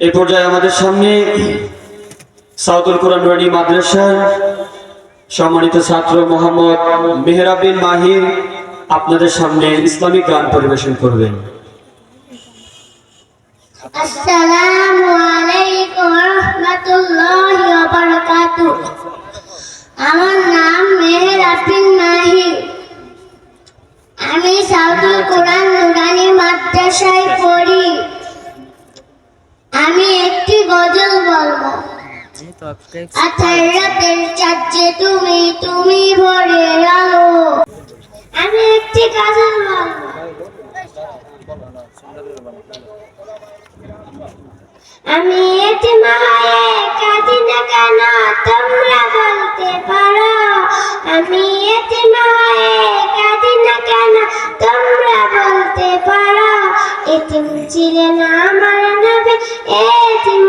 এই পর্যায়ে আমাদের সামনে সাউদুল কোরআন রানী মাদ্রাসার সম্মানিত ছাত্র মোহাম্মদ মেহরাবিন মাহির আপনাদের সামনে ইসলামিক গান পরিবেশন করবেন। আসসালামু আলাইকুম ওয়া আমার নাম মেহের আফিন মাহি আমি সাউদুল কোরআন নুরানি মাদ্রাসায় পড়ি আমি একটি গজল বলব আঠার রাতের চাচ্ছে, তুমি তুমি ভরে আলো। আমি একটি গজল আমি এতে মায়ে কাঁদি না কেন, তোমরা বলতে পারো। আমি এতে মায়ে কাঁদি না কেন, তোমরা বলতে পারো। এতিম ছিলেন আমার নবী, এতিম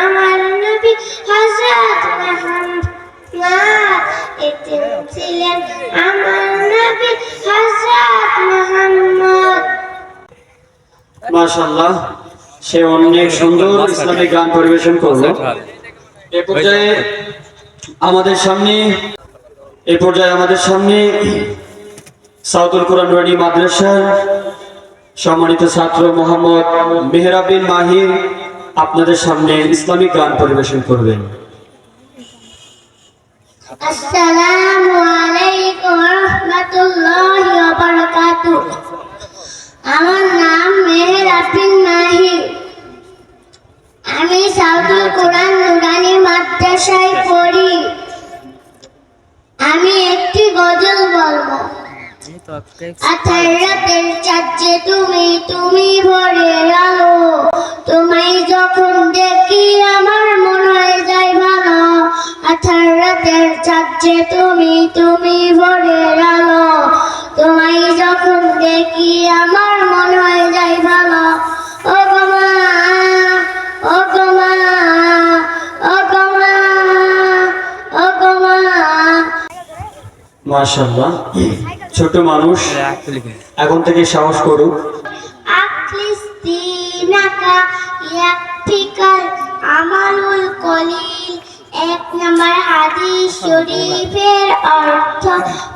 আমার নবী এতিম ছিলেন আমার নবী মাশাল্লাহ সে অনেক সুন্দর ইসলামিক গান পরিবেশন করল। এ পর্যায়ে আমাদের সামনে এই পর্যায়ে আমাদের সামনে সাউদুল কোরআন মাদ্রাসার সম্মানিত ছাত্র মোহাম্মদ মেহরাবিন মাহির আপনাদের সামনে ইসলামিক গান পরিবেশন করবেন। আমার নাম মেহের আমি সাউদুল কোরআন নুরানি মাদ্রাসায় পড়ি। আমি একটি গজল বলব। আঠার চাচ্ছে তুমি তুমি ভরে আলো তোমায় রাতের তুমি তুমি আলো। তোমায় যখন দেখি আমার মন হয়ে যায় ভালো। ও ও ও ও ছোট মানুষ এখন থেকে সাহস করুক আখলিস্তিনাকা ইয়াকফিকাল আমালুল কলিল। এক নম্বর হাদিস শরীফের অর্থ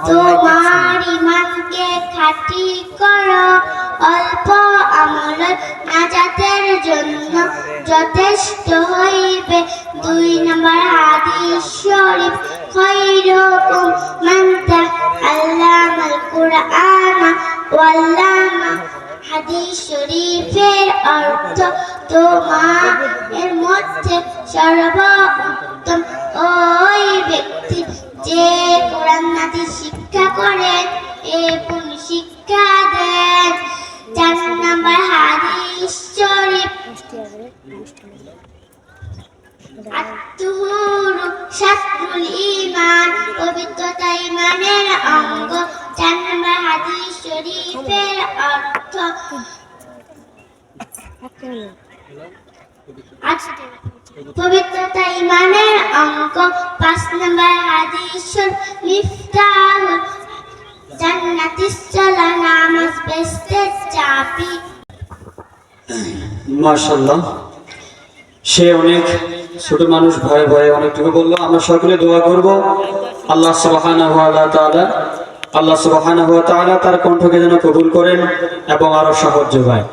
তোমার ইমানকে খাঁটি করো। অল্প আমল নাজাতের জন্য যথেষ্ট হইবে। দুই নম্বর হাদিস শরীফ খৈরকুম মান তাআল্লামাল কুরআনা ওয়াল্লামা হাদিস শরীফের অর্থ তোমার এর মধ্যে সর্বোত্তম। ওই ব্যক্তি যে কোরআন, হাদিস শিক্ষা করেন এবং শিক্ষা দেন। চার নম্বর হাদিস শরীফ। আত্মহুরু শাস্ত্রুল ঈমান, পবিত্রতা ঈমানের অঙ্গ। চার নম্বর হাদিস পবিত্রতা ঈমানের অঙ্গ পাঁচ নম্বর জান্নাতিস চলা নামাজ বেস্তের চাবি মাশাল্লাহ সে অনেক ছোট মানুষ ভয়ে ভয়ে অনেকটুকু বলল, আমরা সকলে দোয়া করব। আল্লাহ সুবহানাহু ওয়া তাআলা আল্লাহ সুবাহ তার কণ্ঠকে যেন কবুল করেন এবং আরও সাহায্য পায়।